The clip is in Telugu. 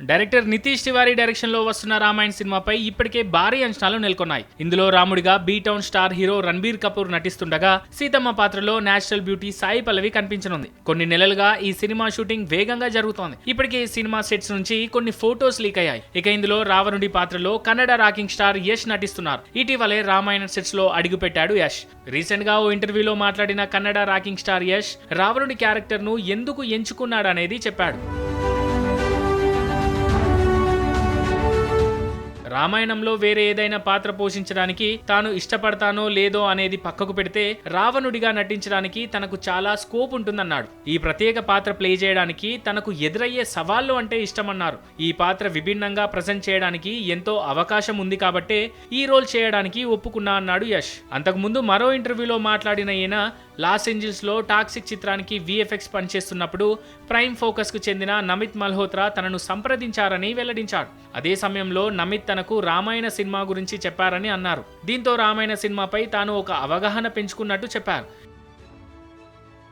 డైరెక్టర్ నితీష్ తివారీ డైరెక్షన్లో వస్తున్న రామాయణ్ సినిమాపై ఇప్పటికే భారీ అంచనాలు నెలకొన్నాయి. ఇందులో రాముడిగా B town star hero Ranbir Kapoor నటిస్తుండగా Seethamma పాత్రలో నేచురల్ బ్యూటీ సాయి పల్లవి కనిపించనుంది. కొన్ని నెలలుగా ఈ సినిమా షూటింగ్ వేగంగా జరుగుతోంది. ఇప్పటికే ఈ సినిమా సెట్స్ నుంచి కొన్ని ఫోటోస్ లీక్ అయ్యాయి. ఇక ఇందులో రావణుడి పాత్రలో కన్నడ రాకింగ్ స్టార్ యష్ నటిస్తున్నారు. ఇటీవలే రామాయణ సెట్స్లో అడుగుపెట్టాడు యష్. రీసెంట్గా ఓ ఇంటర్వ్యూలో మాట్లాడిన కన్నడ రాకింగ్ స్టార్ యష్ రావణుడి క్యారెక్టర్ను ఎందుకు ఎంచుకున్నాడనేది చెప్పాడు. రామాయణంలో వేరే ఏదైనా పాత్ర పోషించడానికి తాను ఇష్టపడతానో లేదో అనేది పక్కకు పెడితే రావణుడిగా నటించడానికి తనకు చాలా స్కోప్ ఉంటుందన్నాడు. ఈ ప్రత్యేక పాత్ర ప్లే చేయడానికి తనకు ఎదురయ్యే సవాళ్ళు అంటే ఇష్టమన్నారు. ఈ పాత్ర విభిన్నంగా ప్రజెంట్ చేయడానికి ఎంతో అవకాశం ఉంది కాబట్టే ఈ రోల్ చేయడానికి ఒప్పుకున్నా అన్నాడు యష్. అంతకుముందు మరో ఇంటర్వ్యూలో మాట్లాడిన ఈయన లాస్ ఏంజిల్స్లో టాక్సిక్ చిత్రానికి విఎఫ్ఎక్స్ పనిచేస్తున్నప్పుడు ప్రైమ్ ఫోకస్కు చెందిన నమిత్ మల్హోత్రా తనను సంప్రదించారని వెల్లడించాడు. అదే సమయంలో నమిత్ తనకు రామాయణ సినిమా గురించి చెప్పారని అన్నారు. దీంతో రామాయణ సినిమాపై తాను ఒక అవగాహన పెంచుకున్నట్టు చెప్పారు.